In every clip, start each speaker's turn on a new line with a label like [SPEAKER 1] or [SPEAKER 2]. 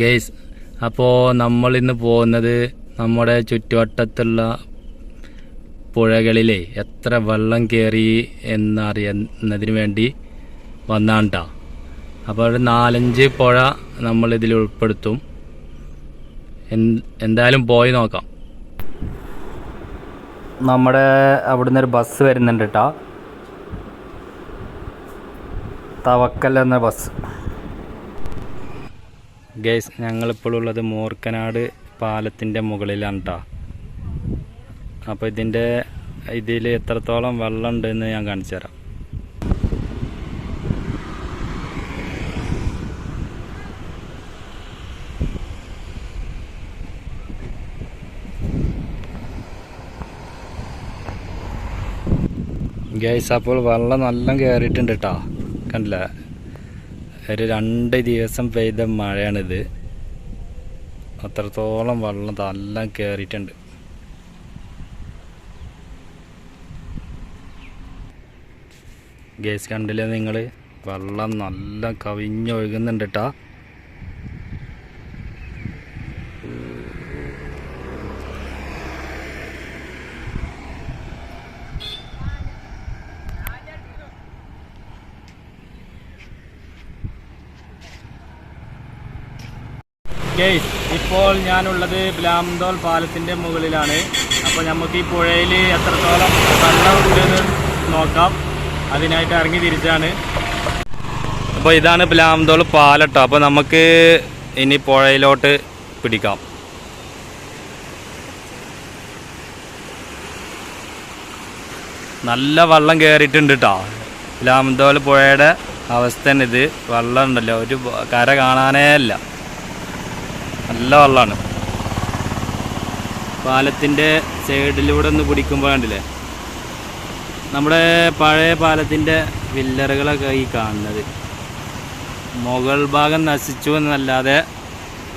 [SPEAKER 1] Guys അപ്പോൾ നമ്മൾ ഇന്ന് പോകുന്നത് നമ്മുടെ ചുറ്റുവട്ടത്തുള്ള പുഴകളിലെ. എത്ര വെള്ളം കയറി എന്നറിയുന്നതിന് വേണ്ടി വന്നാണ് ട്ടോ അപ്പോൾ ഒരു നാലഞ്ച് പുഴ നമ്മൾ ഇതിൽ ഉൾപ്പെടുത്തും എന്തായാലും പോയി നോക്കാം. നമ്മുടെ അവിടുന്ന് ഒരു ബസ് വരുന്നുണ്ട് കേട്ടോ തവക്കൽ എന്ന ബസ്. ഗൈസ് ഞങ്ങളിപ്പോഴുള്ളത് മൂർക്കനാട് പാലത്തിന്റെ മുകളിലാണ് കേട്ടോ അപ്പോൾ ഇതിന്റെ ഇതിൽ എത്രത്തോളം വെള്ളം ഉണ്ടെന്ന് ഞാൻ കാണിച്ചു തരാം. ഗൈസ് അപ്പോൾ വെള്ളം നല്ല കയറിയിട്ടുണ്ട് കേട്ടോ കണ്ടില്ല? ഒരു രണ്ട് ദിവസം പെയ്ത മഴയാണിത്. അത്രത്തോളം വെള്ളം നല്ല കയറിയിട്ടുണ്ട് ഗ്യാസ് കണ്ടില്ലേ നിങ്ങൾ വെള്ളം നല്ല കവിഞ്ഞൊഴുകുന്നുണ്ട് കേട്ടോ ഗേസ് ഇപ്പോൾ ഞാനുള്ളത് ബ്ലാംതോൾ പാലത്തിന്റെ മുകളിലാണ്. അപ്പോൾ നമുക്ക് ഈ പുഴയിൽ എത്രത്തോളം വെള്ളം ഉണ്ടെന്ന് നോക്കാം. അതിനായിട്ട് ഇറങ്ങി തിരിച്ചാണ്. അപ്പോൾ ഇതാണ് ബ്ലാംതോൾ പാലട്ടോ. അപ്പോൾ നമുക്ക് ഇനി പുഴയിലോട്ട് പിടിക്കാം. നല്ല വെള്ളം കയറിയിട്ടുണ്ട് കേട്ടോ ബ്ലാംദോൾ പുഴയുടെ അവസ്ഥ ഇത് വെള്ളം ഉണ്ടല്ലോ. ഒരു കര കാണാനേ ഇല്ല. നല്ല വെള്ളമാണ് പാലത്തിന്റെ സൈഡിലൂടെ ഒന്ന് പിടിക്കുമ്പോൾ കണ്ടില്ലേ? നമ്മുടെ പഴയ പാലത്തിന്റെ വില്ലറുകളൊക്കെ ഈ കാണുന്നത്. മുകൾ ഭാഗം നശിച്ചു എന്നല്ലാതെ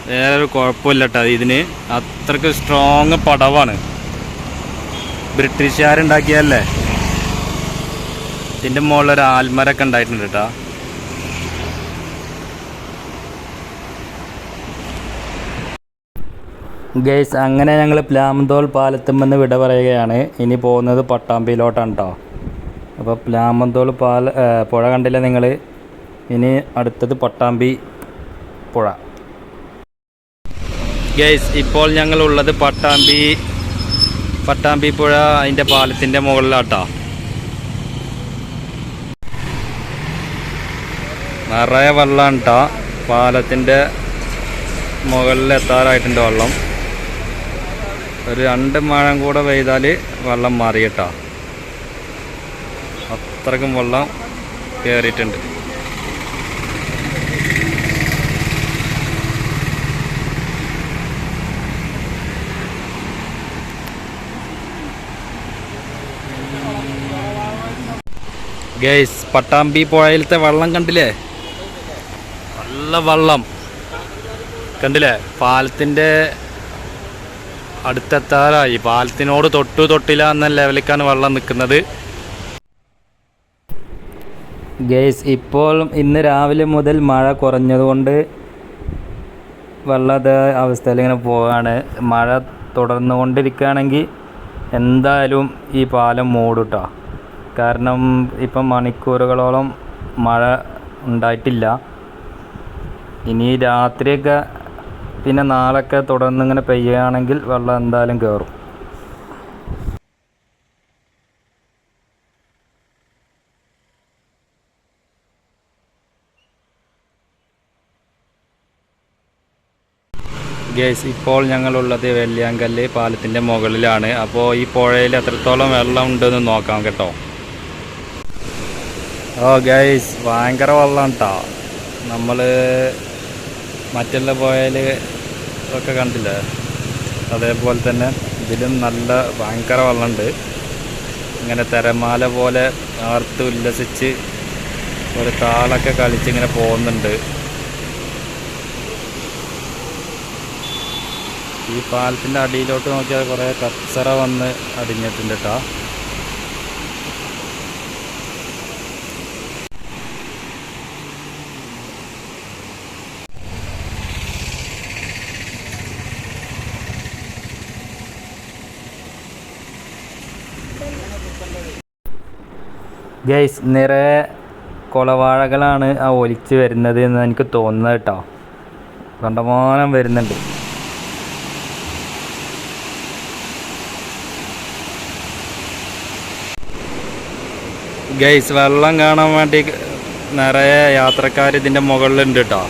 [SPEAKER 1] വേറെ ഒരു കുഴപ്പമില്ല കേട്ടോ ഇതിന് അത്രയ്ക്ക് സ്ട്രോങ് പടവാണ്. ബ്രിട്ടീഷുകാരുണ്ടാക്കിയല്ലേ ഇതിന്റെ മുകളിൽ ഒരു ആൽമരൊക്കെ ഉണ്ടായിട്ടുണ്ട് കേട്ടോ. ഗൈസ് അങ്ങനെ ഞങ്ങൾ പ്ലാമന്തോൾ പാലത്തുമെന്ന് വിട പറയുകയാണ്. ഇനി പോകുന്നത് പട്ടാമ്പിയിലോട്ടാണ് കേട്ടോ അപ്പോൾ പ്ലാമന്തോൾ പാല പുഴ കണ്ടില്ല നിങ്ങൾ ഇനി അടുത്തത് പട്ടാമ്പി പുഴ. ഗൈസ് ഇപ്പോൾ ഞങ്ങൾ ഉള്ളത് പട്ടാമ്പി പട്ടാമ്പി പുഴ അതിന്റെ പാലത്തിന്റെ മുകളിലാട്ടോ. നിറയെ വെള്ളമാണ് കേട്ടോ പാലത്തിന്റെ മുകളിൽ എത്താറായിട്ടുണ്ട് വെള്ളം. ഒരു രണ്ട് മഴ കൂടെ പെയ്താൽ വെള്ളം മാറി കേട്ടോ. അത്രക്കും വെള്ളം കയറിയിട്ടുണ്ട് ഗൈസ് പട്ടാമ്പി പുഴയിലത്തെ വെള്ളം കണ്ടില്ലേ? നല്ല വെള്ളം. കണ്ടില്ലേ? പാലത്തിന്റെ അടുത്തെത്താറായി. പാലത്തിനോട് തൊട്ടു തൊട്ടില്ല എന്ന ലെവലിലേക്കാണ് വെള്ളം നിൽക്കുന്നത്. ഗേസ് ഇപ്പോഴും ഇന്ന് രാവിലെ മുതൽ മഴ കുറഞ്ഞതുകൊണ്ട് വെള്ളത്തെ അവസ്ഥയിൽ ഇങ്ങനെ പോവാണ്. മഴ തുടർന്നു തുടർന്നുകൊണ്ടിരിക്കുകയാണെങ്കിൽ എന്തായാലും ഈ പാലം മൂടുട്ടോ. കാരണം ഇപ്പം മണിക്കൂറുകളോളം മഴ ഉണ്ടായിട്ടില്ല. ഇനി രാത്രിയൊക്കെ പിന്നെ നാളൊക്കെ തുടർന്ന് ഇങ്ങനെ പെയ്യുകയാണെങ്കിൽ വെള്ളം എന്തായാലും കയറും ഗേസ് ഇപ്പോൾ ഞങ്ങളുള്ളത് വെള്ളിയാങ്കല്ല് പാലത്തിന്റെ മുകളിലാണ്. അപ്പോൾ ഈ പുഴയിൽ എത്രത്തോളം വെള്ളം ഉണ്ടെന്ന് നോക്കാം കേട്ടോ. ഓ ഗൈസ് ഭയങ്കര വെള്ളം കേട്ടോ നമ്മൾ മറ്റുള്ള പോയാൽ ഒക്കെ കണ്ടില്ല? അതേപോലെ തന്നെ ഇതിലും നല്ല ഭയങ്കര വെള്ളമുണ്ട്. ഇങ്ങനെ തിരമാല പോലെ ആർത്ത് ഉല്ലസിച്ച് ഒരു താളൊക്കെ കളിച്ച് ഇങ്ങനെ പോകുന്നുണ്ട്. ഈ പാലത്തിന്റെ അടിയിലോട്ട് നോക്കിയാൽ കുറേ കച്ചറ വന്ന് അടിഞ്ഞിട്ടുണ്ട് കേട്ടോ. ഗൈസ് നിറയെ കൊളവാഴകളാണ് ആ ഒലിച്ച് വരുന്നത് എന്ന് എനിക്ക് തോന്നുന്നത് കേട്ടോ. കണ്ടമാനം വരുന്നുണ്ട്. ഗൈസ് വെള്ളം കാണാൻ വേണ്ടി നിറയെ യാത്രക്കാർ ഇതിന്റെ മുകളിലുണ്ട് കേട്ടോ.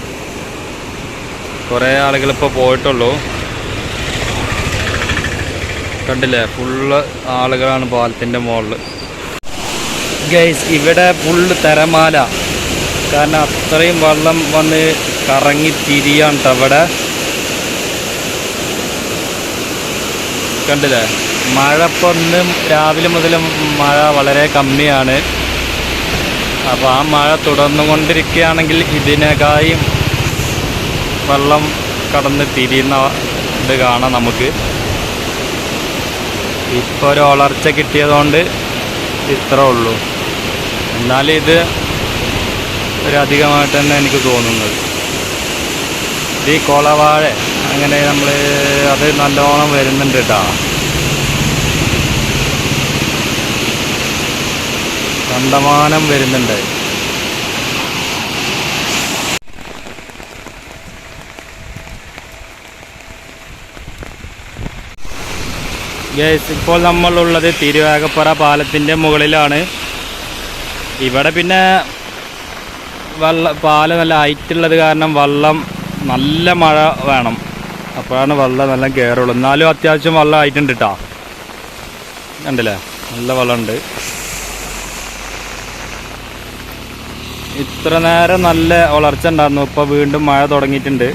[SPEAKER 1] കുറേ ആളുകൾ ഇപ്പോൾ പോയിട്ടുള്ളൂ. കണ്ടില്ലേ? ഫുള്ള് ആളുകളാണ് പാലത്തിന്റെ മുകളിൽ ഗൈസ് ഇവിടെ ഫുള്ള് തിരമാല. കാരണം അത്രയും വെള്ളം വന്ന് കറങ്ങി തിരിയാണ് അവിടെ കണ്ടില്ലേ? മഴ ഇപ്പോൾ രാവിലെ മുതൽ മഴ വളരെ കമ്മിയാണ്. അപ്പോൾ ആ മഴ തുടർന്നുകൊണ്ടിരിക്കുകയാണെങ്കിൽ ഇതിനേക്കായും വെള്ളം കടന്ന് തിരിയുന്ന ഇത് കാണാം നമുക്ക്. ഇപ്പോൾ ഒരു വളർച്ച കിട്ടിയതുകൊണ്ട് ഇത്രേ ഉള്ളൂ. എന്നാലും ഇത് ഒരധികമായിട്ട് തന്നെ എനിക്ക് തോന്നുന്നത്. ഈ കൊളവാഴ അങ്ങനെ നമ്മൾ അത് നല്ലോണം വരുന്നുണ്ട് കേട്ടോ കണ്ടമാനം വരുന്നുണ്ട്. ഗേസ് ഇപ്പോൾ നമ്മളുള്ളത് തിരുവേഗപ്പുറ പാലത്തിന്റെ മുകളിലാണ്. ഇവിടെ പിന്നെ വെള്ളം പാൽ നല്ല ഹൈറ്റുള്ളത് കാരണം വെള്ളം നല്ല മഴ വേണം. അപ്പോഴാണ് വെള്ളം നല്ല കയറുള്ളൂ എന്നാലും അത്യാവശ്യം വെള്ളം ആയിട്ടുണ്ട് കേട്ടോ കണ്ടില്ലേ? നല്ല വെള്ളമുണ്ട്. ഇത്ര നേരം നല്ല വളർച്ച ഉണ്ടായിരുന്നു. ഇപ്പോൾ വീണ്ടും മഴ തുടങ്ങിയിട്ടുണ്ട്.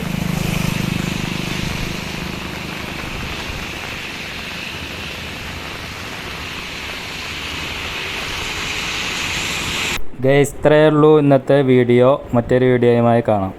[SPEAKER 1] ഗൈസ് ഇത്രയേ ഉള്ളൂ ഇന്നത്തെ വീഡിയോ. മറ്റൊരു വീഡിയോയുമായി കാണാം.